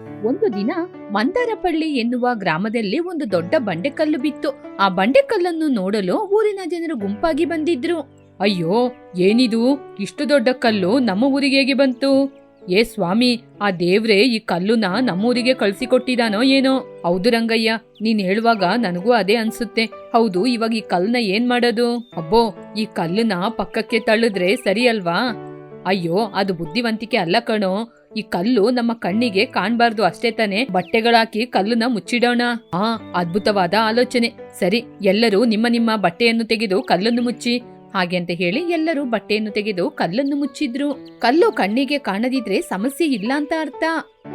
ಒಂದು ದಿನ ಮಂದಾರಪಳ್ಳಿ ಎನ್ನುವ ಗ್ರಾಮದಲ್ಲಿ ಒಂದು ದೊಡ್ಡ ಬಂಡೆಕಲ್ಲು ಬಿತ್ತು. ಆ ಬಂಡೆಕಲ್ಲನ್ನು ನೋಡಲು ಊರಿನ ಜನರು ಗುಂಪಾಗಿ ಬಂದಿದ್ರು. ಅಯ್ಯೋ, ಏನಿದು? ಇಷ್ಟು ದೊಡ್ಡ ಕಲ್ಲು ನಮ್ಮ ಊರಿಗೆ ಹೇಗೆ ಬಂತು. ಏ ಸ್ವಾಮಿ, ಆ ದೇವ್ರೆ ಈ ಕಲ್ಲುನ ನಮ್ಮೂರಿಗೆ ಕಳ್ಸಿಕೊಟ್ಟಿದಾನೋ ಏನೋ? ಹೌದು ರಂಗಯ್ಯ, ನೀನ್ ಹೇಳುವಾಗ ನನಗೂ ಅದೇ ಅನ್ಸುತ್ತೆ. ಹೌದು, ಇವಾಗ ಈ ಕಲ್ಲನ್ನ ಏನ್ ಮಾಡೋದು? ಅಬ್ಬೋ, ಈ ಕಲ್ಲುನ ಪಕ್ಕಕ್ಕೆ ತಳ್ಳಿದ್ರೆ ಸರಿ ಅಲ್ವಾ ಅಯ್ಯೋ, ಅದು ಬುದ್ಧಿವಂತಿಕೆ ಅಲ್ಲ ಕಣೋ. ಈ ಕಲ್ಲು ನಮ್ಮ ಕಣ್ಣಿಗೆ ಕಾಣ್ಬಾರ್ದು ಅಷ್ಟೇ ತಾನೆ. ಬಟ್ಟೆಗಳಾಕಿ ಕಲ್ಲನ್ನ ಮುಚ್ಚಿಡೋಣ. ಆ, ಅದ್ಭುತವಾದ ಆಲೋಚನೆ. ಸರಿ, ಎಲ್ಲರೂ ನಿಮ್ಮ ನಿಮ್ಮ ಬಟ್ಟೆಯನ್ನು ತೆಗೆದು ಕಲ್ಲನ್ನು ಮುಚ್ಚಿ. ಹಾಗೆ ಅಂತ ಹೇಳಿ ಎಲ್ಲರೂ ಬಟ್ಟೆಯನ್ನು ತೆಗೆದು ಕಲ್ಲನ್ನು ಮುಚ್ಚಿದ್ರು. ಕಲ್ಲು ಕಣ್ಣಿಗೆ ಕಾಣದಿದ್ರೆ ಸಮಸ್ಯೆ ಇಲ್ಲ ಅಂತ ಅರ್ಥ.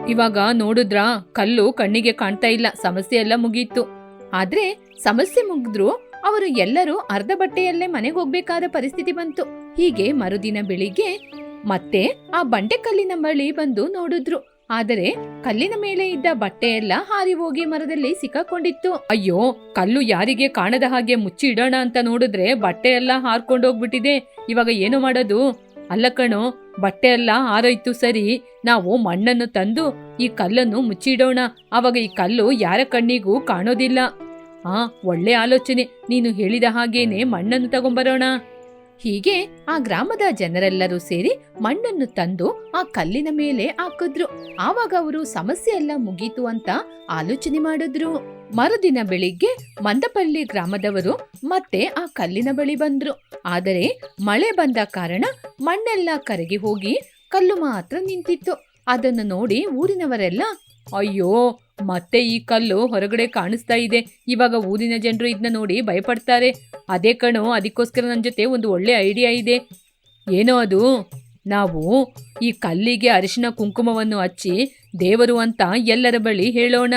ಇವಾಗ ನೋಡುದ್ರ, ಕಲ್ಲು ಕಣ್ಣಿಗೆ ಕಾಣ್ತಾ ಇಲ್ಲ, ಸಮಸ್ಯೆ ಎಲ್ಲ ಮುಗೀತು. ಆದ್ರೆ ಸಮಸ್ಯೆ ಮುಗಿದ್ರು, ಅವರು ಎಲ್ಲರೂ ಅರ್ಧ ಬಟ್ಟೆಯಲ್ಲೇ ಮನೆಗೆ ಹೋಗ್ಬೇಕಾದ ಪರಿಸ್ಥಿತಿ ಬಂತು. ಹೀಗೆ ಮರುದಿನ ಬೆಳಿಗ್ಗೆ ಮತ್ತೆ ಆ ಬಂಡೆ ಕಲ್ಲಿನ ಬಳಿ ಬಂದು ನೋಡಿದ್ರು. ಆದರೆ ಕಲ್ಲಿನ ಮೇಲೆ ಇದ್ದ ಬಟ್ಟೆ ಎಲ್ಲ ಹಾರಿ ಹೋಗಿ ಮರದಲ್ಲಿ ಸಿಕ್ಕಾಕೊಂಡಿತ್ತು. ಅಯ್ಯೋ, ಕಲ್ಲು ಯಾರಿಗೆ ಕಾಣದ ಹಾಗೆ ಮುಚ್ಚಿ ಇಡೋಣ ಅಂತ ನೋಡಿದ್ರೆ ಬಟ್ಟೆ ಎಲ್ಲ ಹಾರ್ಕೊಂಡೋಗ್ಬಿಟ್ಟಿದೆ ಇವಾಗ ಏನು ಮಾಡೋದು? ಅಲ್ಲ ಕಣೋ ಬಟ್ಟೆ ಎಲ್ಲ ಹಾರೋಯ್ತು ಸರಿ. ನಾವು ಮಣ್ಣನ್ನು ತಂದು ಈ ಕಲ್ಲನ್ನು ಮುಚ್ಚಿಡೋಣ. ಅವಾಗ ಈ ಕಲ್ಲು ಯಾರ ಕಣ್ಣಿಗೂ ಕಾಣೋದಿಲ್ಲ. ಆ, ಒಳ್ಳೆ ಆಲೋಚನೆ. ನೀನು ಹೇಳಿದ ಹಾಗೇನೆ ಮಣ್ಣನ್ನು ತಗೊಂಬರೋಣ. ಹೀಗೆ ಆ ಗ್ರಾಮದ ಜನರೆಲ್ಲರೂ ಸೇರಿ ಮಣ್ಣನ್ನು ತಂದು ಆ ಕಲ್ಲಿನ ಮೇಲೆ ಹಾಕಿದ್ರು. ಆವಾಗ ಅವರು ಸಮಸ್ಯೆ ಎಲ್ಲ ಮುಗೀತು ಅಂತ ಆಲೋಚನೆ ಮಾಡಿದ್ರು. ಮರುದಿನ ಬೆಳಿಗ್ಗೆ ಮಂದಪಲ್ಲಿ ಗ್ರಾಮದವರು ಮತ್ತೆ ಆ ಕಲ್ಲಿನ ಬಳಿ ಬಂದ್ರು. ಆದರೆ ಮಳೆ ಬಂದ ಕಾರಣ ಮಣ್ಣೆಲ್ಲ ಕರಗಿ ಹೋಗಿ ಕಲ್ಲು ಮಾತ್ರ ನಿಂತಿತ್ತು. ಅದನ್ನು ನೋಡಿ ಊರಿನವರೆಲ್ಲ ಅಯ್ಯೋ, ಮತ್ತೆ ಈ ಕಲ್ಲು ಹೊರಗಡೆ ಕಾಣಿಸ್ತಾ ಇದೆ. ಇವಾಗ ಊರಿನ ಜನರು ಇದನ್ನ ನೋಡಿ ಭಯಪಡ್ತಾರೆ. ಅದೇ ಕಣೋ, ಅದಕ್ಕೋಸ್ಕರ ನನ್ನ ಜೊತೆ ಒಂದು ಒಳ್ಳೆ ಐಡಿಯಾ ಇದೆ. ಏನೋ ಅದು? ನಾವು ಈ ಕಲ್ಲಿಗೆ ಅರಿಶಿನ ಕುಂಕುಮವನ್ನು ಹಚ್ಚಿ ದೇವರು ಅಂತ ಎಲ್ಲರ ಬಳಿ ಹೇಳೋಣ.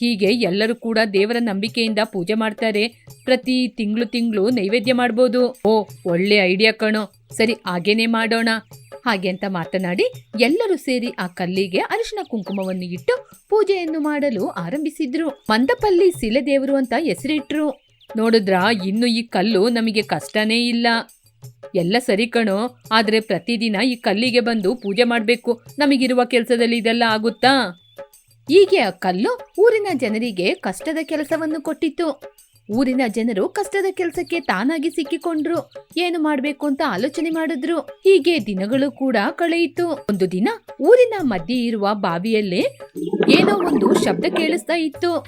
ಹೀಗೆ ಎಲ್ಲರೂ ಕೂಡ ದೇವರ ನಂಬಿಕೆಯಿಂದ ಪೂಜೆ ಮಾಡ್ತಾರೆ. ಪ್ರತಿ ತಿಂಗಳು ತಿಂಗಳು ನೈವೇದ್ಯ ಮಾಡ್ಬೋದು. ಓ, ಒಳ್ಳೆ ಐಡಿಯಾ ಕಣೋ. ಸರಿ, ಹಾಗೇನೆ ಮಾಡೋಣ. ಹಾಗೆ ಅಂತ ಮಾತನಾಡಿ ಎಲ್ಲರೂ ಸೇರಿ ಆ ಕಲ್ಲಿಗೆ ಅರಿಶಿನ ಕುಂಕುಮವನ್ನು ಇಟ್ಟು ಪೂಜೆಯನ್ನು ಮಾಡಲು ಆರಂಭಿಸಿದ್ರು. ಮಂದಪಲ್ಲಿ ಶಿಲೆ ದೇವರು ಅಂತ ಹೆಸರಿಟ್ರು. ನೋಡಿದ್ರಾ, ಇನ್ನು ಈ ಕಲ್ಲು ನಮಗೆ ಕಷ್ಟನೇ ಇಲ್ಲ. ಎಲ್ಲ ಸರಿ ಕಣೋ, ಆದ್ರೆ ಪ್ರತಿದಿನ ಈ ಕಲ್ಲಿಗೆ ಬಂದು ಪೂಜೆ ಮಾಡಬೇಕು. ನಮಗಿರುವ ಕೆಲಸದಲ್ಲಿ ಇದೆಲ್ಲ ಆಗುತ್ತಾ? ಹೀಗೆ ಆ ಕಲ್ಲು ಊರಿನ ಜನರಿಗೆ ಕಷ್ಟದ ಕೆಲಸವನ್ನು ಕೊಟ್ಟಿತ್ತು. ಊರಿನ ಜನರು ಕಷ್ಟದ ಕೆಲಸಕ್ಕೆ ತಾನಾಗಿ ಸಿಕ್ಕಿಕೊಂಡ್ರು. ಏನು ಮಾಡ್ಬೇಕು ಅಂತ ಆಲೋಚನೆ ಮಾಡಿದ್ರು. ಹೀಗೆ ದಿನಗಳು ಕೂಡ ಕಳೆಯಿತು. ಒಂದು ದಿನ ಊರಿನ ಮಧ್ಯೆ ಇರುವ ಬಾವಿಯಲ್ಲಿ ಏನೋ ಒಂದು ಶಬ್ದ ಕೇಳಿಸ್ತಾ ಇತ್ತು.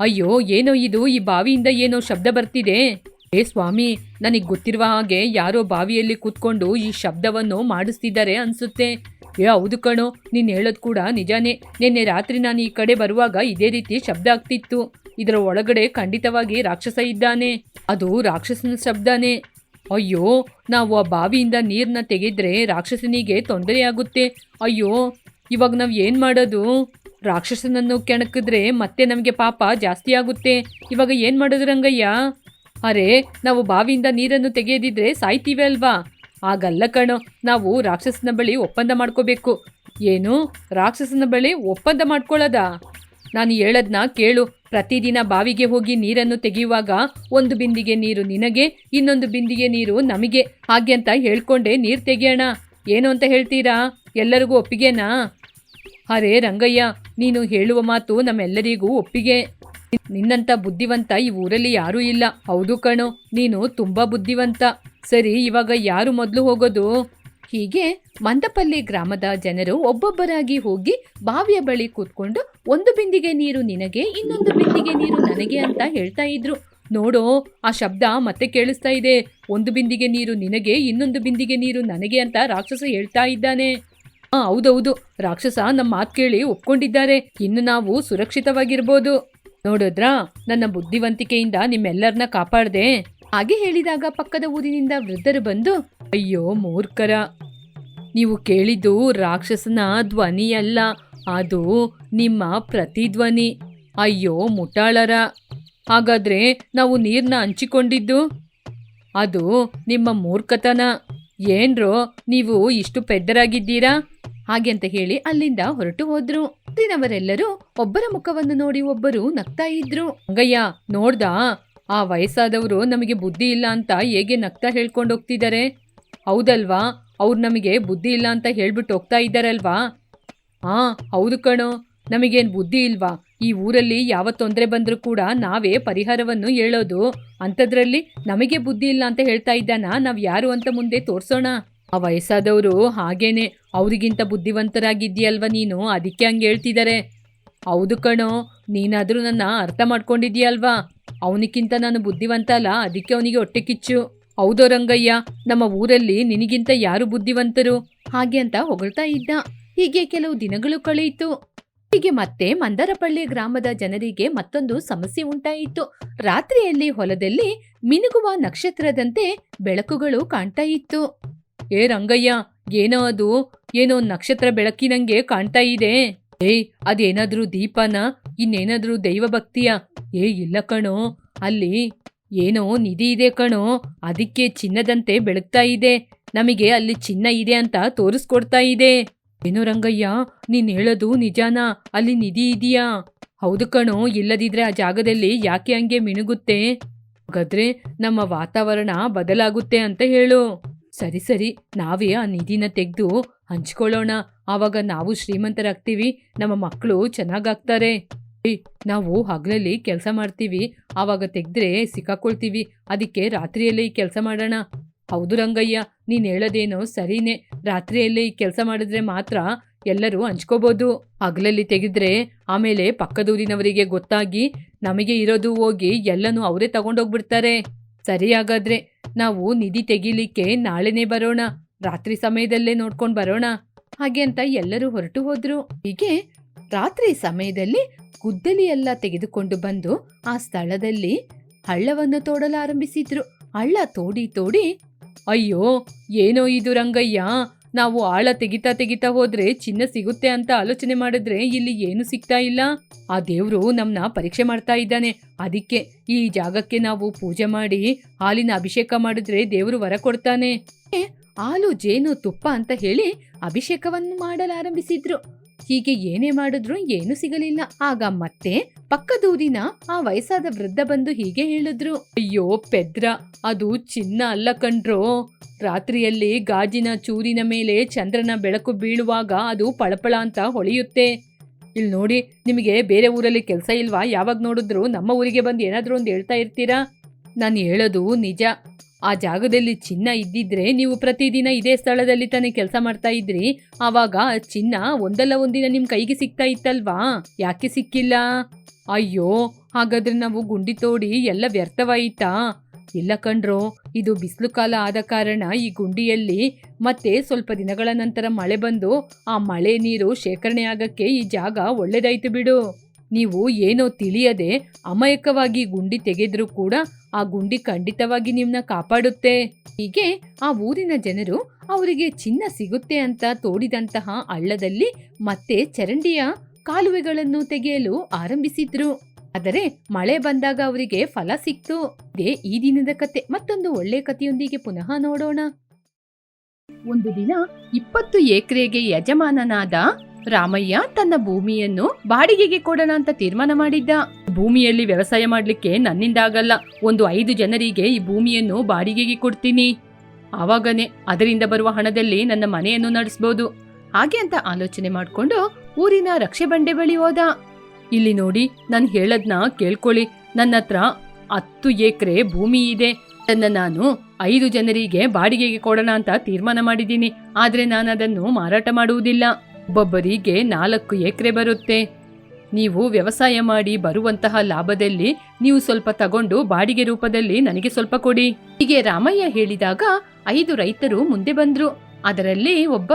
ಅಯ್ಯೋ, ಏನೋ ಇದು? ಈ ಬಾವಿಯಿಂದ ಏನೋ ಶಬ್ದ ಬರ್ತಿದೆ. ಏ ಸ್ವಾಮಿ, ನನಗೆ ಗೊತ್ತಿರುವ ಹಾಗೆ ಯಾರೋ ಬಾವಿಯಲ್ಲಿ ಕೂತ್ಕೊಂಡು ಈ ಶಬ್ದವನ್ನು ಮಾಡಿಸ್ತಿದ್ದಾರೆ ಅನ್ಸುತ್ತೆ. ಏ, ಹೌದು ಕಣೋ, ನೀನ್ ಹೇಳೋದ್ ಕೂಡ ನಿಜಾನೇ. ನಿನ್ನೆ ರಾತ್ರಿ ನಾನು ಈ ಕಡೆ ಬರುವಾಗ ಇದೇ ರೀತಿ ಶಬ್ದ ಆಗ್ತಿತ್ತು. ಇದರ ಒಳಗಡೆ ಖಂಡಿತವಾಗಿ ರಾಕ್ಷಸ ಇದ್ದಾನೆ. ಅದು ರಾಕ್ಷಸನ ಶಬ್ದನೇ. ಅಯ್ಯೋ, ನಾವು ಆ ಬಾವಿಯಿಂದ ನೀರನ್ನ ತೆಗೆದ್ರೆ ರಾಕ್ಷಸನಿಗೆ ತೊಂದರೆಯಾಗುತ್ತೆ ಅಯ್ಯೋ, ಇವಾಗ ನಾವು ಏನು ಮಾಡೋದು? ರಾಕ್ಷಸನನ್ನು ಕೆಣಕಿದ್ರೆ ಮತ್ತೆ ನಮಗೆ ಪಾಪ ಜಾಸ್ತಿ ಆಗುತ್ತೆ. ಇವಾಗ ಏನು ಮಾಡೋದು ರಂಗಯ್ಯ? ಅರೆ, ನಾವು ಬಾವಿಯಿಂದ ನೀರನ್ನು ತೆಗೆಯದಿದ್ರೆ ಸಾಯ್ತೀವಿ ಅಲ್ವಾ? ಆಗಲ್ಲ ಕಣೋ, ನಾವು ರಾಕ್ಷಸನ ಬಳಿ ಒಪ್ಪಂದ ಮಾಡ್ಕೋಬೇಕು. ಏನು? ರಾಕ್ಷಸನ ಬಳಿ ಒಪ್ಪಂದ ಮಾಡ್ಕೊಳ್ಳೋದಾ? ನಾನು ಹೇಳದ್ನ ಕೇಳು. ಪ್ರತಿದಿನ ಬಾವಿಗೆ ಹೋಗಿ ನೀರನ್ನು ತೆಗೆಯುವಾಗ ಒಂದು ಬಿಂದಿಗೆ ನೀರು ನಿನಗೆ, ಇನ್ನೊಂದು ಬಿಂದಿಗೆ ನೀರು ನಮಗೆ. ಹಾಗೆ ಅಂತ ಹೇಳ್ಕೊಂಡೆ ನೀರು ತೆಗೆಯೋಣ. ಏನು ಅಂತ ಹೇಳ್ತೀರಾ? ಎಲ್ಲರಿಗೂ ಒಪ್ಪಿಗೆನಾ? ಅರೆ ರಂಗಯ್ಯ, ನೀನು ಹೇಳುವ ಮಾತು ನಮ್ಮೆಲ್ಲರಿಗೂ ಒಪ್ಪಿಗೆ. ನಿನ್ನಂತ ಬುದ್ಧಿವಂತ ಈ ಊರಲ್ಲಿ ಯಾರೂ ಇಲ್ಲ. ಹೌದು ಕಣೋ, ನೀನು ತುಂಬಾ ಬುದ್ಧಿವಂತ. ಸರಿ, ಇವಾಗ ಯಾರು ಮೊದಲು ಹೋಗೋದು? ಹೀಗೆ ಮಂದಪಲ್ಲಿ ಗ್ರಾಮದ ಜನರು ಒಬ್ಬೊಬ್ಬರಾಗಿ ಹೋಗಿ ಬಾವಿಯ ಬಳಿ ಕೂತ್ಕೊಂಡು, ಒಂದು ಬಿಂದಿಗೆ ನೀರು ನಿನಗೆ, ಇನ್ನೊಂದು ಬಿಂದಿಗೆ ನೀರು ನನಗೆ ಅಂತ ಹೇಳ್ತಾ ಇದ್ರು. ನೋಡೋ, ಆ ಶಬ್ದ ಮತ್ತೆ ಕೇಳಿಸ್ತಾ ಇದೆ. ಒಂದು ಬಿಂದಿಗೆ ನೀರು ನಿನಗೆ, ಇನ್ನೊಂದು ಬಿಂದಿಗೆ ನೀರು ನನಗೆ ಅಂತ ರಾಕ್ಷಸ ಹೇಳ್ತಾ ಇದ್ದಾನೆ. ಹಾ ಹೌದೌದು. ರಾಕ್ಷಸ ನಮ್ಮ ಮಾತು ಕೇಳಿ ಒಪ್ಕೊಂಡಿದ್ದಾರೆ. ಇನ್ನು ನಾವು ಸುರಕ್ಷಿತವಾಗಿರ್ಬೋದು. ನೋಡಿದ್ರಾ, ನನ್ನ ಬುದ್ಧಿವಂತಿಕೆಯಿಂದ ನಿಮ್ಮೆಲ್ಲರನ್ನ ಕಾಪಾಡ್ದೆ. ಹಾಗೆ ಹೇಳಿದಾಗ ಪಕ್ಕದ ಊರಿನಿಂದ ವೃದ್ಧರು ಬಂದು, ಅಯ್ಯೋ ಮೂರ್ಖರ, ನೀವು ಕೇಳಿದ್ದು ರಾಕ್ಷಸನ ಧ್ವನಿಯಲ್ಲ ಅದು ನಿಮ್ಮ ಪ್ರತಿಧ್ವನಿ. ಅಯ್ಯೋ ಮುಟಾಳರ, ಹಾಗಾದ್ರೆ ನಾವು ನೀರ್ನ ಹಂಚಿಕೊಂಡಿದ್ದು? ಅದು ನಿಮ್ಮ ಮೂರ್ಖತನ. ಏನ್ರೋ, ನೀವು ಇಷ್ಟು ಪೆದ್ದರಾಗಿದ್ದೀರಾ? ಹಾಗೆ ಅಂತ ಹೇಳಿ ಅಲ್ಲಿಂದ ಹೊರಟು ಹೋದ್ರು. ದಿನವರೆಲ್ಲರೂ ಒಬ್ಬರ ಮುಖವನ್ನು ನೋಡಿ ಒಬ್ಬರು ನಗ್ತಾ ಇದ್ರು. ಅಂಗಯ್ಯ ನೋಡ್ದಾ? ಆ ವಯಸ್ಸಾದವರು ನಮಗೆ ಬುದ್ಧಿ ಇಲ್ಲ ಅಂತ ಹೇಗೆ ನಗ್ತಾ ಹೇಳ್ಕೊಂಡು ಹೋಗ್ತಿದ್ದಾರೆ? ಹೌದಲ್ವಾ? ಅವ್ರು ನಮಗೆ ಬುದ್ಧಿ ಇಲ್ಲ ಅಂತ ಹೇಳ್ಬಿಟ್ಟು ಹೋಗ್ತಾ ಇದ್ದಾರಲ್ವಾ? ಹಾ ಹೌದು ಕಣೋ. ನಮಗೇನು ಬುದ್ಧಿ ಇಲ್ವಾ? ಈ ಊರಲ್ಲಿ ಯಾವ ತೊಂದರೆ ಬಂದರೂ ಕೂಡ ನಾವೇ ಪರಿಹಾರವನ್ನು ಹೇಳೋದು. ಅಂಥದ್ರಲ್ಲಿ ನಮಗೆ ಬುದ್ಧಿ ಇಲ್ಲ ಅಂತ ಹೇಳ್ತಾ ಇದ್ದಾನ? ನಾವು ಯಾರು ಅಂತ ಮುಂದೆ ತೋರಿಸೋಣ. ಆ ವಯಸ್ಸಾದವರು ಹಾಗೇನೆ ಅವರಿಗಿಂತ ಬುದ್ಧಿವಂತರಾಗಿದ್ದೀಯಲ್ವ ನೀನು? ಅದಕ್ಕೆ ಹಂಗೆ ಹೇಳ್ತಿದ್ದಾರೆ. ಹೌದು ಕಣೋ. ನೀನಾದರೂ ನನ್ನ ಅರ್ಥ ಮಾಡ್ಕೊಂಡಿದ್ಯಲ್ವಾ ಅವನಿಗಿಂತ ನಾನು ಬುದ್ಧಿವಂತ ಅಲ್ಲ, ಅದಕ್ಕೆ ಅವನಿಗೆ ಹೊಟ್ಟೆ ಕಿಚ್ಚು. ಹೌದೋ ರಂಗಯ್ಯ, ನಮ್ಮ ಊರಲ್ಲಿ ನಿನಗಿಂತ ಯಾರು ಬುದ್ಧಿವಂತರು? ಹಾಗೆ ಅಂತ ಹೊಗಳ್ತಾ ಇದ್ದ. ಹೀಗೆ ಕೆಲವು ದಿನಗಳು ಕಳೆಯಿತು. ಹೀಗೆ ಮತ್ತೆ ಮಂದರಪಳ್ಳಿ ಗ್ರಾಮದ ಜನರಿಗೆ ಮತ್ತೊಂದು ಸಮಸ್ಯೆ ಉಂಟಾಯಿತು. ರಾತ್ರಿಯಲ್ಲಿ ಹೊಲದಲ್ಲಿ ಮಿನುಗುವ ನಕ್ಷತ್ರದಂತೆ ಬೆಳಕುಗಳು ಕಾಣ್ತಾ ಇತ್ತು. ಏ ರಂಗಯ್ಯ, ಏನೋ ಅದು? ಏನೋ ನಕ್ಷತ್ರ ಬೆಳಕಿನಂಗೆ ಕಾಣ್ತಾ ಇದೆ. ಏಯ್, ಅದೇನಾದ್ರೂ ದೀಪನ? ಇನ್ನೇನಾದ್ರೂ ದೈವ ಭಕ್ತಿಯ ಏ, ಇಲ್ಲ ಕಣೋ. ಅಲ್ಲಿ ಏನೋ ನಿಧಿ ಇದೆ ಕಣೋ. ಅದಕ್ಕೆ ಚಿನ್ನದಂತೆ ಬೆಳಗ್ತಾ ಇದೆ. ನಮಗೆ ಅಲ್ಲಿ ಚಿನ್ನ ಇದೆ ಅಂತ ತೋರಿಸ್ಕೊಡ್ತಾ ಇದೆ. ಏನು ರಂಗಯ್ಯ, ನೀನ್ ಹೇಳೋದು ನಿಜಾನ? ಅಲ್ಲಿ ನಿಧಿ ಇದೆಯಾ? ಹೌದು ಕಣೋ, ಇಲ್ಲದಿದ್ರೆ ಆ ಜಾಗದಲ್ಲಿ ಯಾಕೆ ಹಂಗೆ ಮಿಣುಗುತ್ತೆ ಹಾಗಾದ್ರೆ ನಮ್ಮ ವಾತಾವರಣ ಬದಲಾಗುತ್ತೆ ಅಂತ ಹೇಳು. ಸರಿ ಸರಿ, ನಾವೇ ಆ ನಿಧಿನ ತೆಗೆದು ಹಂಚ್ಕೊಳ್ಳೋಣ. ಆವಾಗ ನಾವು ಶ್ರೀಮಂತರಾಗ್ತೀವಿ, ನಮ್ಮ ಮಕ್ಕಳು ಚೆನ್ನಾಗಾಗ್ತಾರೆ. ನಾವು ಹಗಲಲ್ಲಿ ಕೆಲಸ ಮಾಡ್ತೀವಿ, ಆವಾಗ ತೆಗೆದ್ರೆ ಸಿಕ್ಕಾಕೊಳ್ತೀವಿ, ಅದಕ್ಕೆ ರಾತ್ರಿಯಲ್ಲೇ ಈ ಕೆಲಸ ಮಾಡೋಣ. ಹೌದು ರಂಗಯ್ಯ, ನೀನು ಹೇಳೋದೇನೋ ಸರಿನೇ. ರಾತ್ರಿಯಲ್ಲೇ ಈ ಕೆಲಸ ಮಾಡಿದ್ರೆ ಮಾತ್ರ ಎಲ್ಲರೂ ಹಂಚ್ಕೋಬೋದು. ಹಗಲಲ್ಲಿ ತೆಗೆದ್ರೆ ಆಮೇಲೆ ಪಕ್ಕದೂರಿನವರಿಗೆ ಗೊತ್ತಾಗಿ ನಮಗೆ ಇರೋದು ಹೋಗಿ ಎಲ್ಲನೂ ಅವರೇ ತಗೊಂಡೋಗ್ಬಿಡ್ತಾರೆ. ಸರಿ ಹಾಗಾದ್ರೆ ನಾವು ನಿಧಿ ತೆಗಿಲಿಕ್ಕೆ ನಾಳೆನೇ ಬರೋಣ. ರಾತ್ರಿ ಸಮಯದಲ್ಲೇ ನೋಡ್ಕೊಂಡು ಬರೋಣ. ಹಾಗೆ ಅಂತ ಎಲ್ಲರೂ ಹೊರಟು ಹೋದ್ರು. ಹೀಗೆ ರಾತ್ರಿ ಸಮಯದಲ್ಲಿ ಗುದ್ದಲಿ ಎಲ್ಲ ತೆಗೆದುಕೊಂಡು ಬಂದು ಆ ಸ್ಥಳದಲ್ಲಿ ಹಳ್ಳವನ್ನು ತೋಡಲಾರಂಭಿಸಿದ್ರು. ಹಳ್ಳ ತೋಡಿ ತೋಡಿ, ಅಯ್ಯೋ, ಏನೋ ಇದು ರಂಗಯ್ಯ, ನಾವು ಆಳ ತೆಗಿತಾ ತೆಗಿತಾ ಹೋದ್ರೆ ಚಿನ್ನ ಸಿಗುತ್ತೆ ಅಂತ ಆಲೋಚನೆ ಮಾಡಿದ್ರೆ ಇಲ್ಲಿ ಏನು ಸಿಗ್ತಾ ಇಲ್ಲ? ಆ ದೇವ್ರು ನಮ್ನ ಪರೀಕ್ಷೆ ಮಾಡ್ತಾ ಇದ್ದಾನೆ. ಅದಕ್ಕೆ ಈ ಜಾಗಕ್ಕೆ ನಾವು ಪೂಜೆ ಮಾಡಿ ಹಾಲಿನ ಅಭಿಷೇಕ ಮಾಡಿದ್ರೆ ದೇವರು ವರ ಕೊಡ್ತಾನೆ. ಹಾಲು ಜೇನು ತುಪ್ಪ ಅಂತ ಹೇಳಿ ಅಭಿಷೇಕವನ್ನು ಮಾಡಲಾರಂಭಿಸಿದ್ರು. ಹೀಗೆ ಏನೇ ಮಾಡಿದ್ರು ಏನು ಸಿಗಲಿಲ್ಲ. ಆಗ ಮತ್ತೆ ಪಕ್ಕದೂರಿನ ಆ ವಯಸ್ಸಾದ ವೃದ್ಧ ಬಂದು ಹೀಗೆ ಹೇಳಿದ್ರು. ಅಯ್ಯೋ ಪೆದ್ರ, ಅದು ಚಿನ್ನ ಅಲ್ಲ ಕಣ್ರೋ. ರಾತ್ರಿಯಲ್ಲಿ ಗಾಜಿನ ಚೂರಿನ ಮೇಲೆ ಚಂದ್ರನ ಬೆಳಕು ಬೀಳುವಾಗ ಅದು ಪಳಪಳ ಅಂತ ಹೊಳೆಯುತ್ತೆ. ಇಲ್ಲಿ ನೋಡಿ, ನಿಮಗೆ ಬೇರೆ ಊರಲ್ಲಿ ಕೆಲಸ ಇಲ್ವಾ? ಯಾವಾಗ ನೋಡಿದ್ರು ನಮ್ಮ ಊರಿಗೆ ಬಂದು ಏನಾದರೂ ಒಂದು ಹೇಳ್ತಾ ಇರ್ತೀರಾ? ನಾನು ಹೇಳೋದು ನಿಜ. ಆ ಜಾಗದಲ್ಲಿ ಚಿನ್ನ ಇದ್ದಿದ್ರೆ ನೀವು ಪ್ರತಿದಿನ ಇದೇ ಸ್ಥಳದಲ್ಲಿ ತಾನೇ ಕೆಲಸ ಮಾಡ್ತಾ ಇದ್ರಿ. ಆವಾಗ ಚಿನ್ನ ಒಂದಲ್ಲ ಒಂದಿನ ನಿಮ್ಮ ಕೈಗೆ ಸಿಗ್ತಾ ಇತ್ತಲ್ವಾ? ಯಾಕೆ ಸಿಕ್ಕಿಲ್ಲ? ಅಯ್ಯೋ, ಹಾಗಾದ್ರೆ ನಾವು ಗುಂಡಿ ತೋಡಿ ಎಲ್ಲ ವ್ಯರ್ಥವಾಯಿತಾ? ಇಲ್ಲ ಕಣ್ರೋ, ಇದು ಬಿಸಿಲು ಕಾಲ ಆದ ಕಾರಣ ಈ ಗುಂಡಿಯಲ್ಲಿ ಮತ್ತೆ ಸ್ವಲ್ಪ ದಿನಗಳ ನಂತರ ಮಳೆ ಬಂದು ಆ ಮಳೆ ನೀರು ಶೇಖರಣೆ ಆಗಕ್ಕೆ ಈ ಜಾಗ ಒಳ್ಳೇದಾಯ್ತು ಬಿಡು. ನೀವು ಏನೋ ತಿಳಿಯದೆ ಅಮಾಯಕವಾಗಿ ಗುಂಡಿ ತೆಗೆದರೂ ಕೂಡ ಆ ಗುಂಡಿ ಖಂಡಿತವಾಗಿ ನಿಮ್ನ ಕಾಪಾಡುತ್ತೆ. ಹೀಗೆ ಆ ಊರಿನ ಜನರು ಅವರಿಗೆ ಚಿನ್ನ ಸಿಗುತ್ತೆ ಅಂತ ತೋಡಿದಂತಹ ಹಳ್ಳದಲ್ಲಿ ಮತ್ತೆ ಚರಂಡಿಯ ಕಾಲುವೆಗಳನ್ನು ತೆಗೆಯಲು ಆರಂಭಿಸಿದ್ರು. ಆದರೆ ಮಳೆ ಬಂದಾಗ ಅವರಿಗೆ ಫಲ ಸಿಕ್ತು. ಇದೇ ಈ ದಿನದ ಕತೆ. ಮತ್ತೊಂದು ಒಳ್ಳೆ ಕಥೆಯೊಂದಿಗೆ ಪುನಃ ನೋಡೋಣ. ಒಂದು ದಿನ ಇಪ್ಪತ್ತು ಎಕರೆಗೆ ಯಜಮಾನನಾದ ರಾಮಯ್ಯ ತನ್ನ ಭೂಮಿಯನ್ನು ಬಾಡಿಗೆಗೆ ಕೊಡೋಣ ಅಂತ ತೀರ್ಮಾನ ಮಾಡಿದ್ದ. ಭೂಮಿಯಲ್ಲಿ ವ್ಯವಸಾಯ ಮಾಡ್ಲಿಕ್ಕೆ ನನ್ನಿಂದ ಆಗಲ್ಲ. ಒಂದು ಐದು ಜನರಿಗೆ ಈ ಭೂಮಿಯನ್ನು ಬಾಡಿಗೆಗೆ ಕೊಡ್ತೀನಿ. ಆವಾಗನೇ ಅದರಿಂದ ಬರುವ ಹಣದಲ್ಲಿ ನನ್ನ ಮನೆಯನ್ನು ನಡೆಸ್ಬೋದು. ಹಾಗೆ ಅಂತ ಆಲೋಚನೆ ಮಾಡ್ಕೊಂಡು ಊರಿನ ರಕ್ಷೆ ಬಂಡೆ ಬಳಿ ಹೋದ. ಇಲ್ಲಿ ನೋಡಿ, ನಾನು ಹೇಳದ್ನ ಕೇಳ್ಕೊಳ್ಳಿ. ನನ್ನ ಹತ್ರ ಹತ್ತು ಎಕರೆ ಭೂಮಿ ಇದೆ. ಅದನ್ನ ನಾನು ಐದು ಜನರಿಗೆ ಬಾಡಿಗೆಗೆ ಕೊಡೋಣ ಅಂತ ತೀರ್ಮಾನ ಮಾಡಿದ್ದೀನಿ. ಆದ್ರೆ ನಾನು ಅದನ್ನು ಮಾರಾಟ ಮಾಡುವುದಿಲ್ಲ. ಒಬ್ಬೊಬ್ಬರಿಗೆ ನಾಲ್ಕು ಎಕರೆ ಬರುತ್ತೆ. ನೀವು ವ್ಯವಸಾಯ ಮಾಡಿ ಬರುವಂತಹ ಲಾಭದಲ್ಲಿ ನೀವು ಸ್ವಲ್ಪ ತಗೊಂಡು ಬಾಡಿಗೆ ರೂಪದಲ್ಲಿ ನನಗೆ ಸ್ವಲ್ಪ ಕೊಡಿ. ಹೀಗೆ ರಾಮಯ್ಯ ಹೇಳಿದಾಗ ಐದು ರೈತರು ಮುಂದೆ ಬಂದ್ರು. ಅದರಲ್ಲಿ ಒಬ್ಬ,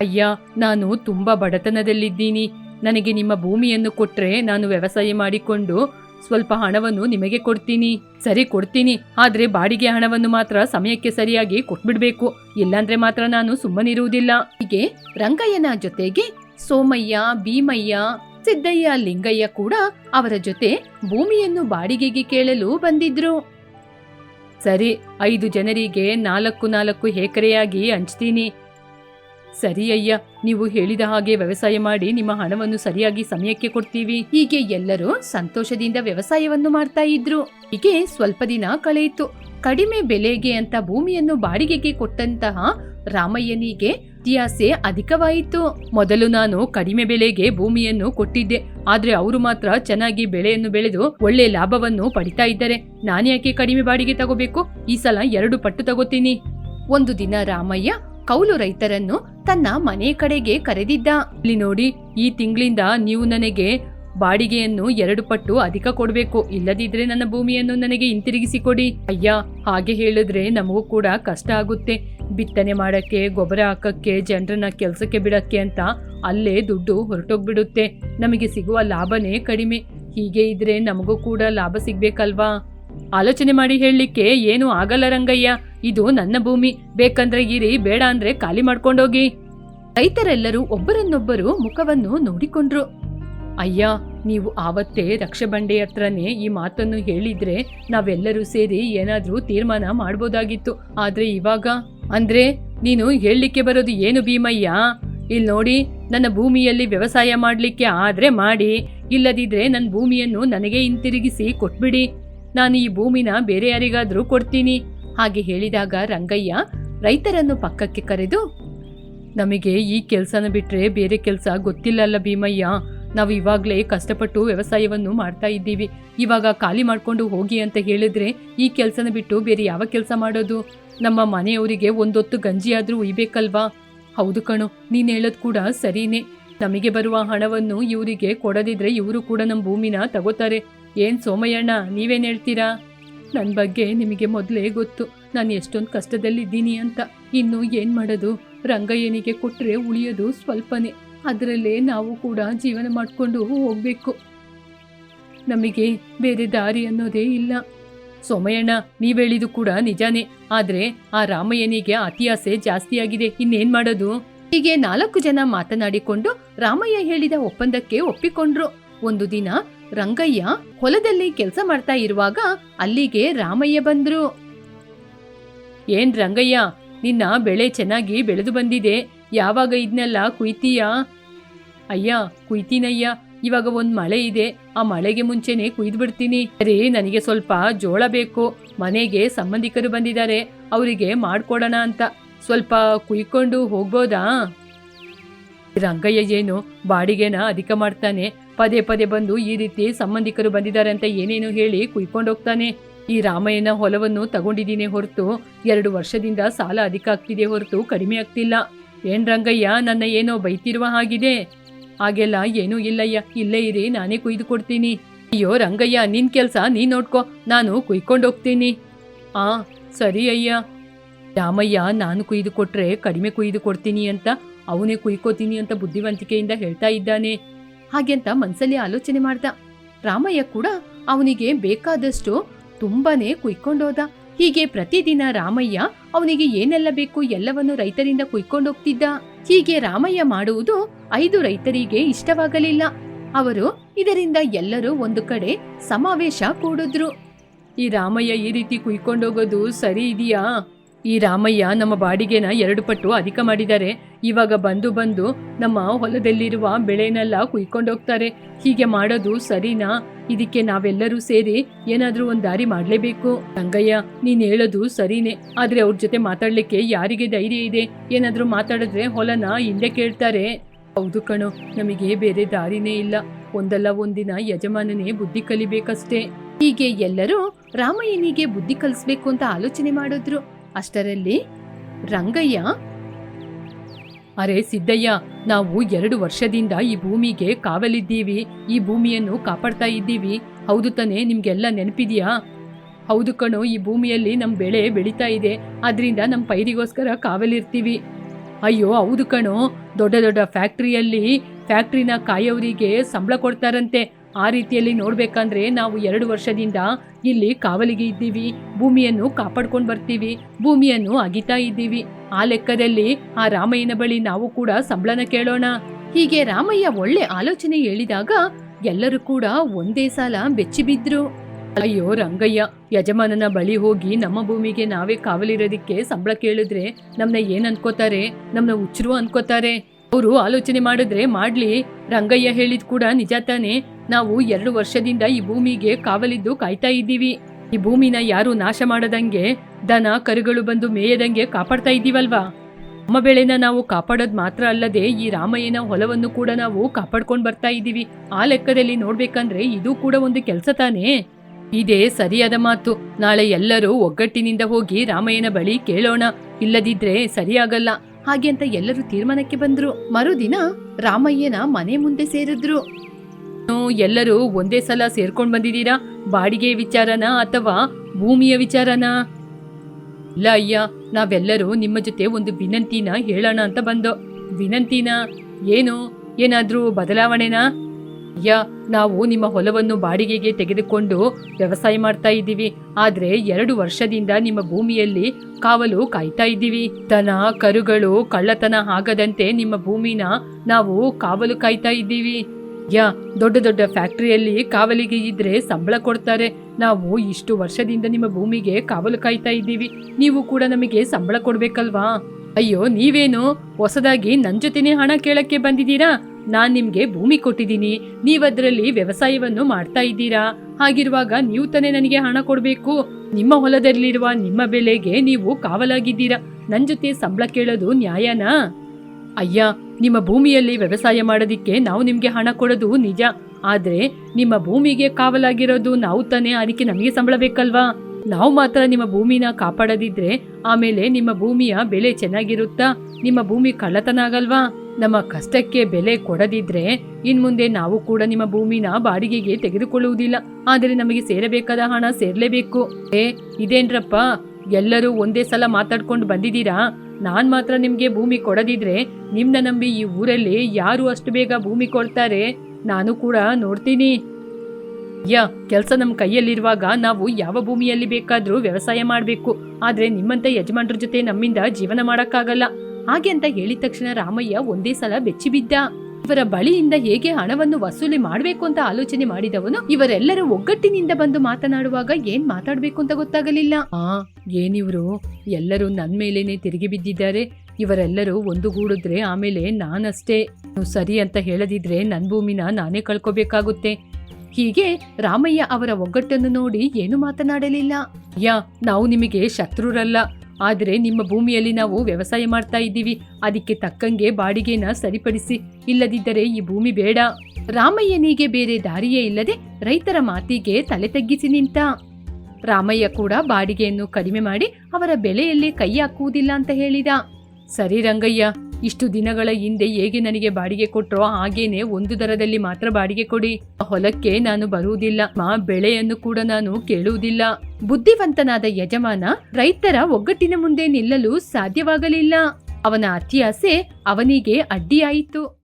ಅಯ್ಯ, ನಾನು ತುಂಬಾ ಬಡತನದಲ್ಲಿದ್ದೀನಿ. ನನಗೆ ನಿಮ್ಮ ಭೂಮಿಯನ್ನು ಕೊಟ್ರೆ ನಾನು ವ್ಯವಸಾಯ ಮಾಡಿಕೊಂಡು ಸ್ವಲ್ಪ ಹಣವನ್ನು ನಿಮಗೆ ಕೊಡ್ತೀನಿ. ಸರಿ, ಕೊಡ್ತೀನಿ. ಆದ್ರೆ ಬಾಡಿಗೆ ಹಣವನ್ನು ಮಾತ್ರ ಸಮಯಕ್ಕೆ ಸರಿಯಾಗಿ ಕೊಟ್ಬಿಡ್ಬೇಕು. ಇಲ್ಲಾಂದ್ರೆ ಮಾತ್ರ ನಾನು ಸುಮ್ಮನಿರುವುದಿಲ್ಲ. ಹೀಗೆ ರಂಗಯ್ಯನ ಜೊತೆಗೆ ಸೋಮಯ್ಯ, ಭೀಮಯ್ಯ, ಸಿದ್ದಯ್ಯ, ಲಿಂಗಯ್ಯ ಕೂಡ ಅವರ ಜೊತೆ ಭೂಮಿಯನ್ನು ಬಾಡಿಗೆಗೆ ಕೇಳಲು ಬಂದಿದ್ರು. ಸರಿ, ಐದು ಜನರಿಗೆ ನಾಲ್ಕು ನಾಲ್ಕು ಎಕರೆಯಾಗಿ ಹಂಚ್ತೀನಿ. ಸರಿ ಅಯ್ಯ, ನೀವು ಹೇಳಿದ ಹಾಗೆ ವ್ಯವಸಾಯ ಮಾಡಿ ನಿಮ್ಮ ಹಣವನ್ನು ಸರಿಯಾಗಿ ಸಮಯಕ್ಕೆ ಕೊಡ್ತೀವಿ. ಹೀಗೆ ಎಲ್ಲರೂ ಸಂತೋಷದಿಂದ ವ್ಯವಸಾಯವನ್ನು ಮಾಡ್ತಾ ಇದ್ರು. ಹೀಗೆ ಸ್ವಲ್ಪ ದಿನ ಕಳೆಯಿತು. ಕಡಿಮೆ ಬೆಲೆಗೆ ಅಂತ ಭೂಮಿಯನ್ನು ಬಾಡಿಗೆಗೆ ಕೊಟ್ಟಂತಹ ರಾಮಯ್ಯನಿಗೆ ಇತಿಹಾಸೆ ಅಧಿಕವಾಯಿತು. ಮೊದಲು ನಾನು ಕಡಿಮೆ ಬೆಲೆಗೆ ಭೂಮಿಯನ್ನು ಕೊಟ್ಟಿದ್ದೆ. ಆದ್ರೆ ಅವರು ಮಾತ್ರ ಚೆನ್ನಾಗಿ ಬೆಳೆಯನ್ನು ಬೆಳೆದು ಒಳ್ಳೆ ಲಾಭವನ್ನು ಪಡಿತಾ ಇದ್ದಾರೆ. ನಾನ್ಯಾಕೆ ಕಡಿಮೆ ಬಾಡಿಗೆ ತಗೋಬೇಕು? ಈ ಸಲ ಎರಡು ಪಟ್ಟು ತಗೋತೀನಿ. ಒಂದು ದಿನ ರಾಮಯ್ಯ ಕೌಲು ರೈತರನ್ನು ತನ್ನ ಮನೆ ಕಡೆಗೆ ಕರೆದಿದ್ದ. ಇಲ್ಲಿ ನೋಡಿ, ಈ ತಿಂಗಳಿಂದ ನೀವು ನನಗೆ ಬಾಡಿಗೆಯನ್ನು ಎರಡು ಪಟ್ಟು ಅಧಿಕ ಕೊಡಬೇಕು. ಇಲ್ಲದಿದ್ರೆ ನನ್ನ ಭೂಮಿಯನ್ನು ನನಗೆ ಹಿಂತಿರುಗಿಸಿ ಕೊಡಿ ಅಯ್ಯ, ಹಾಗೆ ಹೇಳಿದ್ರೆ ನಮಗೂ ಕೂಡ ಕಷ್ಟ ಆಗುತ್ತೆ. ಬಿತ್ತನೆ ಮಾಡಕ್ಕೆ, ಗೊಬ್ಬರ ಹಾಕಕ್ಕೆ, ಜನರನ್ನ ಕೆಲಸಕ್ಕೆ ಬಿಡಕ್ಕೆ ಅಂತ ಅಲ್ಲೇ ದುಡ್ಡು ಹೊರಟೋಗ್ಬಿಡುತ್ತೆ. ನಮಗೆ ಸಿಗುವ ಲಾಭನೇ ಕಡಿಮೆ. ಹೀಗೆ ಇದ್ರೆ ನಮಗೂ ಕೂಡ ಲಾಭ ಸಿಗ್ಬೇಕಲ್ವಾ? ಆಲೋಚನೆ ಮಾಡಿ ಹೇಳಲಿಕ್ಕೆ ಏನು ಆಗಲ್ಲ ರಂಗಯ್ಯ. ಇದು ನನ್ನ ಭೂಮಿ. ಬೇಕಂದ್ರೆ ಇರಿ, ಬೇಡ ಅಂದ್ರೆ ಖಾಲಿ ಮಾಡ್ಕೊಂಡೋಗಿ. ರೈತರೆಲ್ಲರೂ ಒಬ್ಬರನ್ನೊಬ್ಬರು ಮುಖವನ್ನು ನೋಡಿಕೊಂಡ್ರು. ಅಯ್ಯ, ನೀವು ಆವತ್ತೇ ರಕ್ಷಬಂಡೆ ಹತ್ರನೇ ಈ ಮಾತನ್ನು ಹೇಳಿದ್ರೆ ನಾವೆಲ್ಲರೂ ಸೇರಿ ಏನಾದ್ರೂ ತೀರ್ಮಾನ ಮಾಡ್ಬೋದಾಗಿತ್ತು. ಆದ್ರೆ ಇವಾಗ? ಅಂದ್ರೆ, ನೀನು ಹೇಳಲಿಕ್ಕೆ ಬರೋದು ಏನು ಭೀಮಯ್ಯ? ಇಲ್ಲಿ ನೋಡಿ, ನನ್ನ ಭೂಮಿಯಲ್ಲಿ ವ್ಯವಸಾಯ ಮಾಡಲಿಕ್ಕೆ ಆದ್ರೆ ಮಾಡಿ. ಇಲ್ಲದಿದ್ರೆ ನನ್ನ ಭೂಮಿಯನ್ನು ನನಗೆ ಹಿಂತಿರುಗಿಸಿ ಕೊಟ್ಬಿಡಿ. ನಾನು ಈ ಭೂಮಿನ ಬೇರೆ ಯಾರಿಗಾದರೂ ಕೊಡ್ತೀನಿ. ಹಾಗೆ ಹೇಳಿದಾಗ ರಂಗಯ್ಯ ರೈತರನ್ನು ಪಕ್ಕಕ್ಕೆ ಕರೆದು, ನಮಗೆ ಈ ಕೆಲಸನ ಬಿಟ್ರೆ ಬೇರೆ ಕೆಲಸ ಗೊತ್ತಿಲ್ಲಲ್ಲ ಭೀಮಯ್ಯ. ನಾವು ಇವಾಗಲೇ ಕಷ್ಟಪಟ್ಟು ವ್ಯವಸಾಯವನ್ನು ಮಾಡ್ತಾ ಇದ್ದೀವಿ. ಇವಾಗ ಖಾಲಿ ಮಾಡ್ಕೊಂಡು ಹೋಗಿ ಅಂತ ಹೇಳಿದ್ರೆ ಈ ಕೆಲಸನ ಬಿಟ್ಟು ಬೇರೆ ಯಾವ ಕೆಲಸ ಮಾಡೋದು? ನಮ್ಮ ಮನೆಯವರಿಗೆ ಒಂದೊತ್ತು ಗಂಜಿಯಾದರೂ ಉಯ್ಬೇಕಲ್ವಾ? ಹೌದು ಕಣು, ನೀನು ಹೇಳೋದು ಕೂಡ ಸರಿನೇ. ನಮಗೆ ಬರುವ ಹಣವನ್ನು ಇವರಿಗೆ ಕೊಡದಿದ್ರೆ ಇವರು ಕೂಡ ನಮ್ಮ ಭೂಮಿನ ತಗೋತಾರೆ. ಏನ್ ಸೋಮಯ್ಯಣ್ಣ, ನೀವೇನ್ ಹೇಳ್ತೀರಾ? ನನ್ನ ಬಗ್ಗೆ ನಿಮಗೆ ಮೊದಲೇ ಗೊತ್ತು. ನಾನು ಎಷ್ಟೊಂದು ಕಷ್ಟದಲ್ಲಿದ್ದೀನಿ ಅಂತ. ಇನ್ನು ಏನು ಮಾಡೋದು? ರಂಗಯ್ಯನಿಗೆ ಕೊಟ್ಟರೆ ಉಳಿಯೋದು ಸ್ವಲ್ಪನೇ. ಅದರಲ್ಲೇ ನಾವು ಕೂಡ ಜೀವನ ಮಾಡಿಕೊಂಡು ಹೋಗ್ಬೇಕು. ನಮಗೆ ಬೇರೆ ದಾರಿ ಅನ್ನೋದೇ ಇಲ್ಲ. ಸೋಮಯ್ಯಣ್ಣ, ನೀವು ಹೇಳಿದು ಕೂಡ ನಿಜಾನೇ. ಆದರೆ ಆ ರಾಮಯ್ಯನಿಗೆ ಅತಿಯಾಸೆ ಜಾಸ್ತಿಯಾಗಿದೆ ಇನ್ನೇನ್ ಮಾಡೋದು? ಹೀಗೆ ನಾಲ್ಕು ಜನ ಮಾತನಾಡಿಕೊಂಡು ರಾಮಯ್ಯ ಹೇಳಿದ ಒಪ್ಪಂದಕ್ಕೆ ಒಪ್ಪಿಕೊಂಡ್ರು. ಒಂದು ದಿನ ರಂಗಯ್ಯ ಹೊಲದಲ್ಲಿ ಕೆಲಸ ಮಾಡ್ತಾ ಇರುವಾಗ ಅಲ್ಲಿಗೆ ರಾಮಯ್ಯ ಬಂದ್ರು. ಏನ್ ರಂಗಯ್ಯ, ನಿನ್ನ ಬೆಳೆ ಚೆನ್ನಾಗಿ ಬೆಳೆದು ಬಂದಿದೆ. ಯಾವಾಗ ಇದನ್ನೆಲ್ಲ ಕುಯ್ತೀಯಾ? ಅಯ್ಯ, ಕುಯ್ತೀನಯ್ಯ. ಇವಾಗ ಒಂದು ಮಳೆ ಇದೆ. ಆ ಮಳೆಗೆ ಮುಂಚೆನೆ ಕುಯ್ದು ಬಿಡ್ತೀನಿ ನನಗೆ ಸ್ವಲ್ಪ ಜೋಳ ಬೇಕು. ಮನೆಗೆ ಸಂಬಂಧಿಕರು ಬಂದಿದ್ದಾರೆ. ಅವರಿಗೆ ಮಾಡ್ಕೊಡೋಣ ಅಂತ. ಸ್ವಲ್ಪ ಕುಯ್ಕೊಂಡು ಹೋಗ್ಬೋದಾ? ರಂಗಯ್ಯ ಏನು, ಬಾಡಿಗೆನ ಅಧಿಕ ಮಾಡ್ತಾನೆ. ಪದೇ ಪದೇ ಬಂದು ಈ ರೀತಿ ಸಂಬಂಧಿಕರು ಬಂದಿದ್ದಾರೆ ಅಂತ ಏನೇನು ಹೇಳಿ ಕುಯ್ಕೊಂಡೋಗ್ತಾನೆ ಈ ರಾಮಯ್ಯನ ಹೊಲವನ್ನು ತಗೊಂಡಿದ್ದೀನಿ ಹೊರತು ಎರಡು ವರ್ಷದಿಂದ ಸಾಲ ಅಧಿಕ ಆಗ್ತಿದೆ ಹೊರತು ಕಡಿಮೆ ಆಗ್ತಿಲ್ಲ. ಏನ್ ರಂಗಯ್ಯ, ನನ್ನ ಏನೋ ಬೈತಿರುವ ಹಾಗಿದೆ. ಹಾಗೆಲ್ಲ ಏನೂ ಇಲ್ಲಯ್ಯ, ಇಲ್ಲೇ ಇರಿ, ನಾನೇ ಕುಯ್ದು ಕೊಡ್ತೀನಿ. ಅಯ್ಯೋ ರಂಗಯ್ಯ, ನಿನ್ ಕೆಲ್ಸ ನೀ ನೋಡ್ಕೋ, ನಾನು ಕುಯ್ಕೊಂಡೋಗ್ತೀನಿ ಆ, ಸರಿ ಅಯ್ಯ. ರಾಮಯ್ಯ, ನಾನು ಕುಯ್ದು ಕೊಟ್ರೆ ಕಡಿಮೆ ಕುಯ್ದು ಕೊಡ್ತೀನಿ ಅಂತ, ಅವನೇ ಕುಯ್ಕೋತೀನಿ ಅಂತ ಬುದ್ಧಿವಂತಿಕೆಯಿಂದ ಹೇಳ್ತಾ ಇದ್ದಾನೆ. ಹಾಗೆಂತ ಮನ್ಸಲ್ಲಿ ಆಲೋಚನೆ ಮಾಡ್ದ. ರಾಮಯ್ಯ ಕೂಡ ಅವನಿಗೆ ಬೇಕಾದಷ್ಟು ತುಂಬಾನೇ ಕುಯ್ಕೊಂಡೋದ. ಹೀಗೆ ಪ್ರತಿದಿನ ರಾಮಯ್ಯ ಅವನಿಗೆ ಏನೆಲ್ಲ ಬೇಕು ಎಲ್ಲವನ್ನು ರೈತರಿಂದ ಕುಯ್ಕೊಂಡೋಗ್ತಿದ್ದ. ಹೀಗೆ ರಾಮಯ್ಯ ಮಾಡುವುದು ಐದು ರೈತರಿಗೆ ಇಷ್ಟವಾಗಲಿಲ್ಲ. ಅವರು ಇದರಿಂದ ಎಲ್ಲರೂ ಒಂದು ಕಡೆ ಸಮಾವೇಶ ಕೂಡಿದ್ರು. ಈ ರಾಮಯ್ಯ ಈ ರೀತಿ ಕುಯ್ಕೊಂಡೋಗೋದು ಸರಿ ಇದೆಯಾ? ಈ ರಾಮಯ್ಯ ನಮ್ಮ ಬಾಡಿಗೆನ ಎರಡು ಪಟ್ಟು ಅಧಿಕ ಮಾಡಿದ್ದಾರೆ. ಇವಾಗ ಬಂದು ಬಂದು ನಮ್ಮ ಹೊಲದಲ್ಲಿರುವ ಬೆಳೆನೆಲ್ಲ ಕುಯ್ಕೊಂಡೋಗ್ತಾರೆ. ಹೀಗೆ ಮಾಡೋದು ಸರಿನಾ? ಇದಕ್ಕೆ ನಾವೆಲ್ಲರೂ ಸೇರಿ ಏನಾದ್ರೂ ಒಂದ್ ದಾರಿ ಮಾಡ್ಲೇಬೇಕು. ರಂಗಯ್ಯ, ನೀನ್ ಹೇಳೋದು ಸರಿನೇ. ಆದ್ರೆ ಅವ್ರ ಜೊತೆ ಮಾತಾಡ್ಲಿಕ್ಕೆ ಯಾರಿಗೆ ಧೈರ್ಯ ಇದೆ? ಏನಾದರೂ ಮಾತಾಡಿದ್ರೆ ಹೊಲನ ಹಿಂದೆ ಕೇಳ್ತಾರೆ. ಹೌದು ಕಣೋ, ನಮಗೆ ಬೇರೆ ದಾರಿನೇ ಇಲ್ಲ. ಒಂದಲ್ಲ ಒಂದಿನ ಯಜಮಾನನೇ ಬುದ್ಧಿ ಕಲಿಬೇಕಷ್ಟೇ. ಹೀಗೆ ಎಲ್ಲರೂ ರಾಮಯ್ಯನಿಗೆ ಬುದ್ಧಿ ಕಲಿಸ್ಬೇಕು ಅಂತ ಆಲೋಚನೆ ಮಾಡಿದ್ರು. ಅಷ್ಟರಲ್ಲಿ, ರಂಗಯ್ಯ, ಅರೆ ಸಿದ್ದಯ್ಯ, ನಾವು ಎರಡು ವರ್ಷದಿಂದ ಈ ಭೂಮಿಗೆ ಕಾವಲಿದ್ದೀವಿ. ಈ ಭೂಮಿಯನ್ನು ಕಾಪಾಡ್ತಾ ಇದ್ದೀವಿ. ಹೌದು ತಾನೇ, ನಿಮ್ಗೆಲ್ಲ ನೆನಪಿದ್ಯಾ? ಹೌದು ಕಣೋ, ಈ ಭೂಮಿಯಲ್ಲಿ ನಮ್ಮ ಬೆಳೆ ಬೆಳೀತಾ ಇದೆ. ಅದರಿಂದ ನಮ್ಮ ಪೈರಿಗೋಸ್ಕರ ಕಾವಲಿರ್ತೀವಿ. ಅಯ್ಯೋ, ಹೌದು ಕಣೋ. ದೊಡ್ಡ ದೊಡ್ಡ ಫ್ಯಾಕ್ಟ್ರಿಯಲ್ಲಿ, ಫ್ಯಾಕ್ಟ್ರಿನ ಕಾಯೋರಿಗೆ ಸಂಬಳ ಕೊಡ್ತಾರಂತೆ. ಆ ರೀತಿಯಲ್ಲಿ ನೋಡ್ಬೇಕಂದ್ರೆ ನಾವು ಎರಡು ವರ್ಷದಿಂದ ಇಲ್ಲಿ ಕಾವಲಿಗೆ ಇದ್ದೀವಿ, ಭೂಮಿಯನ್ನು ಕಾಪಾಡ್ಕೊಂಡು ಬರ್ತೀವಿ, ಭೂಮಿಯನ್ನು ಅಗಿತಾ ಇದ್ದೀವಿ. ಆ ಲೆಕ್ಕದಲ್ಲಿ ಆ ರಾಮಯ್ಯನ ಬಳಿ ನಾವು ಕೂಡ ಸಂಬಳನ ಕೇಳೋಣ. ಹೀಗೆ ರಾಮಯ್ಯ ಒಳ್ಳೆ ಆಲೋಚನೆ ಹೇಳಿದಾಗ ಎಲ್ಲರೂ ಕೂಡ ಒಂದೇ ಸಲ ಬೆಚ್ಚಿ ಬಿದ್ರು. ಅಯ್ಯೋ ರಂಗಯ್ಯ, ಯಜಮಾನನ ಬಳಿ ಹೋಗಿ ನಮ್ಮ ಭೂಮಿಗೆ ನಾವೇ ಕಾವಲಿರೋದಿಕ್ಕೆ ಸಂಬಳ ಕೇಳಿದ್ರೆ ನಮ್ನ ಏನ್ ಅನ್ಕೋತಾರೆ? ನಮ್ನ ಹುಚ್ಚರು ಅನ್ಕೋತಾರೆ. ಅವರು ಆಲೋಚನೆ ಮಾಡಿದ್ರೆ ಮಾಡ್ಲಿ. ರಂಗಯ್ಯ ಹೇಳಿದ್ ಕೂಡ ನಿಜ ತಾನೆ. ನಾವು ಎರಡು ವರ್ಷದಿಂದ ಈ ಭೂಮಿಗೆ ಕಾವಲಿದ್ದು ಕಾಯ್ತಾ ಇದ್ದೀವಿ. ಈ ಭೂಮಿನ ಯಾರು ನಾಶ ಮಾಡದಂಗೆ, ದನ, ಕರುಗಳು ಬಂದು ಮೇಯದಂಗೆ ಕಾಪಾಡ್ತಾ ಇದ್ದೀವಲ್ವಾ? ನಮ್ಮ ಬೆಳೆನ ನಾವು ಕಾಪಾಡೋದ್ ಮಾತ್ರ ಅಲ್ಲದೆ ಈ ರಾಮಯ್ಯನ ಹೊಲವನ್ನು ಕೂಡ ನಾವು ಕಾಪಾಡ್ಕೊಂಡ್ ಬರ್ತಾ ಇದ್ದೀವಿ. ಆ ಲೆಕ್ಕದಲ್ಲಿ ನೋಡ್ಬೇಕಂದ್ರೆ ಇದು ಕೂಡ ಒಂದು ಕೆಲಸ ತಾನೇ. ಇದೇ ಸರಿಯಾದ ಮಾತು. ನಾಳೆ ಎಲ್ಲರೂ ಒಗ್ಗಟ್ಟಿನಿಂದ ಹೋಗಿ ರಾಮಯ್ಯನ ಬಳಿ ಕೇಳೋಣ. ಇಲ್ಲದಿದ್ರೆ ಸರಿಯಾಗಲ್ಲ. ಹಾಗೆ ಅಂತ ಎಲ್ಲರೂ ತೀರ್ಮಾನಕ್ಕೆ ಬಂದ್ರು. ಮರುದಿನ ರಾಮಯ್ಯನ ಮನೆ ಮುಂದೆ ಸೇರಿದ್ರು. ಎಲ್ಲರೂ ಒಂದೇ ಸಲ ಸೇರ್ಕೊಂಡ್ ಬಂದಿದ್ದೀರಾ? ಬಾಡಿಗೆ ವಿಚಾರನ ಅಥವಾ ಭೂಮಿಯ ವಿಚಾರನ? ಇಲ್ಲ ಅಯ್ಯ, ನಾವೆಲ್ಲರೂ ನಿಮ್ಮ ಜೊತೆ ಒಂದು ವಿನಂತಿನ ಹೇಳೋಣ ಅಂತ ಬಂದೋ. ವಿನಂತಿನ? ಏನು? ಏನಾದ್ರೂ ಬದಲಾವಣೆನಾ? ಅಯ್ಯ ನಾವು ನಿಮ್ಮ ಹೊಲವನ್ನು ಬಾಡಿಗೆಗೆ ತೆಗೆದುಕೊಂಡು ವ್ಯವಸಾಯ ಮಾಡ್ತಾ ಇದ್ದೀವಿ. ಆದ್ರೆ ಎರಡು ವರ್ಷದಿಂದ ನಿಮ್ಮ ಭೂಮಿಯಲ್ಲಿ ಕಾವಲು ಕಾಯ್ತಾ ಇದ್ದೀವಿ. ದನ, ಕರುಗಳು, ಕಳ್ಳತನ ಆಗದಂತೆ ನಿಮ್ಮ ಭೂಮಿನ ನಾವು ಕಾವಲು ಕಾಯ್ತಾ ಇದ್ದೀವಿ. ಯಾ, ದೊಡ್ಡ ದೊಡ್ಡ ಫ್ಯಾಕ್ಟರಿಯಲ್ಲಿ ಕಾವಲಿಗೆ ಇದ್ರೆ ಸಂಬಳ ಕೊಡ್ತಾರೆ. ನಾವು ಇಷ್ಟು ವರ್ಷದಿಂದ ನಿಮ್ಮ ಭೂಮಿಗೆ ಕಾವಲು ಕಾಯ್ತಾ ಇದ್ದೀವಿ. ನೀವು ಕೂಡ ನಮಗೆ ಸಂಬಳ ಕೊಡ್ಬೇಕಲ್ವಾ? ಅಯ್ಯೋ, ನೀವೇನು ಹೊಸದಾಗಿ ನನ್ನ ಜೊತೆನೇ ಹಣ ಕೇಳಕ್ಕೆ ಬಂದಿದ್ದೀರಾ? ನಾನ್ ನಿಮಗೆ ಭೂಮಿ ಕೊಟ್ಟಿದ್ದೀನಿ. ನೀವದರಲ್ಲಿ ವ್ಯವಸಾಯವನ್ನು ಮಾಡ್ತಾ ಇದ್ದೀರಾ? ಹಾಗಿರುವಾಗ ನೀವು ತಾನೇ ನನಗೆ ಹಣ ಕೊಡಬೇಕು. ನಿಮ್ಮ ಹೊಲದಲ್ಲಿರುವ ನಿಮ್ಮ ಬೆಲೆಗೆ ನೀವು ಕಾವಲಾಗಿದ್ದೀರಾ? ನನ್ನ ಜೊತೆ ಸಂಬಳ ಕೇಳೋದು ನ್ಯಾಯನಾ? ಅಯ್ಯ, ನಿಮ್ಮ ಭೂಮಿಯಲ್ಲಿ ವ್ಯವಸಾಯ ಮಾಡೋದಿಕ್ಕೆ ನಾವು ನಿಮಗೆ ಹಣ ಕೊಡೋದು ನಿಜ. ಆದ್ರೆ ನಿಮ್ಮ ಭೂಮಿಗೆ ಕಾವಲಾಗಿರೋದು ನಾವು ತಾನೇ, ಅದಕ್ಕೆ ನಮಗೆ ಸಂಬಳ ಬೇಕಲ್ವಾ? ನಾವು ಮಾತ್ರ ನಿಮ್ಮ ಭೂಮಿನ ಕಾಪಾಡದಿದ್ರೆ ಆಮೇಲೆ ನಿಮ್ಮ ಭೂಮಿಯ ಬೆಲೆ ಚೆನ್ನಾಗಿರುತ್ತಾ? ನಿಮ್ಮ ಭೂಮಿ ಕಳ್ಳತನ ಆಗಲ್ವಾ? ನಮ್ಮ ಕಷ್ಟಕ್ಕೆ ಬೆಲೆ ಕೊಡದಿದ್ರೆ ಇನ್ ಮುಂದೆ ನಾವು ಕೂಡ ನಿಮ್ಮ ಭೂಮಿನ ಬಾಡಿಗೆಗೆ ತೆಗೆದುಕೊಳ್ಳುವುದಿಲ್ಲ. ಆದರೆ ನಮಗೆ ಸೇರಬೇಕಾದ ಹಣ ಸೇರ್ಲೇಬೇಕು. ಏ, ಇದೇನ್ರಪ್ಪ? ಎಲ್ಲರೂ ಒಂದೇ ಸಲ ಮಾತಾಡ್ಕೊಂಡು ಬಂದಿದ್ದೀರಾ? ನಾನ್ ಮಾತ್ರ ನಿಮ್ಗೆ ಭೂಮಿ ಕೊಡದಿದ್ರೆ ನಿಮ್ನ ನಂಬಿ ಈ ಊರಲ್ಲಿ ಯಾರು ಅಷ್ಟು ಬೇಗ ಭೂಮಿ ಕೊಡ್ತಾರೆ? ನಾನು ಕೂಡ ನೋಡ್ತೀನಿ. ಯ, ಕೆಲಸ ನಮ್ಮ ಕೈಯಲ್ಲಿರುವಾಗ ನಾವು ಯಾವ ಭೂಮಿಯಲ್ಲಿ ಬೇಕಾದ್ರೂ ವ್ಯವಸಾಯ ಮಾಡಬೇಕು. ಆದ್ರೆ ನಿಮ್ಮಂತ ಯಜಮಾನ್ರ ಜೊತೆ ನಮ್ಮಿಂದ ಜೀವನ ಮಾಡಕ್ಕಾಗಲ್ಲ. ಹಾಗೆ ಅಂತ ಹೇಳಿದ ತಕ್ಷಣ ರಾಮಯ್ಯ ಒಂದೇ ಸಲ ಬೆಚ್ಚಿಬಿದ್ದ. ಇವರ ಬಳಿಯಿಂದ ಹೇಗೆ ಹಣವನ್ನು ವಸೂಲಿ ಮಾಡಬೇಕು ಅಂತ ಆಲೋಚನೆ ಮಾಡಿದವನು ಇವರೆಲ್ಲರೂ ಒಗ್ಗಟ್ಟಿನಿಂದ ಬಂದು ಮಾತನಾಡುವಾಗ ಏನ್ ಮಾತಾಡ್ಬೇಕು ಅಂತ ಗೊತ್ತಾಗಲಿಲ್ಲ. ಆ, ಏನಿವ್ರು? ಎಲ್ಲರೂ ನನ್ ಮೇಲೇನೆ ತಿರುಗಿ ಬಿದ್ದಿದ್ದಾರೆ. ಇವರೆಲ್ಲರೂ ಒಂದುಗೂಡಿದ್ರೆ ಆಮೇಲೆ ನಾನಷ್ಟೇ. ಸರಿ ಅಂತ ಹೇಳದಿದ್ರೆ ನನ್ ಭೂಮಿನ ನಾನೇ ಕಳ್ಕೋಬೇಕಾಗುತ್ತೆ. ಹೀಗೆ ರಾಮಯ್ಯ ಅವರ ಒಗ್ಗಟ್ಟನ್ನು ನೋಡಿ ಏನು ಮಾತನಾಡಲಿಲ್ಲ. ಯಾ ನಾವು ನಿಮಗೆ ಶತ್ರುರಲ್ಲ. ಆದ್ರೆ ನಿಮ್ಮ ಭೂಮಿಯಲ್ಲಿ ನಾವು ವ್ಯವಸಾಯ ಮಾಡ್ತಾ ಇದ್ದೀವಿ. ಅದಕ್ಕೆ ತಕ್ಕಂಗೆ ಬಾಡಿಗೆನ ಸರಿಪಡಿಸಿ. ಇಲ್ಲದಿದ್ದರೆ ಈ ಭೂಮಿ ಬೇಡ. ರಾಮಯ್ಯನಿಗೆ ಬೇರೆ ದಾರಿಯೇ ಇಲ್ಲದೆ ರೈತರ ಮಾತಿಗೆ ತಲೆ ತಗ್ಗಿಸಿ ನಿಂತ. ರಾಮಯ್ಯ ಕೂಡ ಬಾಡಿಗೆಯನ್ನು ಕಡಿಮೆ ಮಾಡಿ ಅವರ ಬೆಲೆಯಲ್ಲಿ ಕೈ ಹಾಕುವುದಿಲ್ಲ ಅಂತ ಹೇಳಿದ. ಸರಿ ರಂಗಯ್ಯ ಇಷ್ಟು ದಿನಗಳ ಹಿಂದೆ ಹೇಗೆ ನನಗೆ ಬಾಡಿಗೆ ಕೊಟ್ಟರೋ ಹಾಗೇನೆ ಒಂದು ದರದಲ್ಲಿ ಮಾತ್ರ ಬಾಡಿಗೆ ಕೊಡಿ. ಹೊಲಕ್ಕೆ ನಾನು ಬರುವುದಿಲ್ಲ. ಮಾ ಬೆಳೆಯನ್ನು ಕೂಡ ನಾನು ಕೇಳುವುದಿಲ್ಲ. ಬುದ್ಧಿವಂತನಾದ ಯಜಮಾನ ರೈತರ ಒಗ್ಗಟ್ಟಿನ ಮುಂದೆ ನಿಲ್ಲಲು ಸಾಧ್ಯವಾಗಲಿಲ್ಲ. ಅವನ ಅತಿಯಾಸೆ ಅವನಿಗೆ ಅಡ್ಡಿಯಾಯಿತು.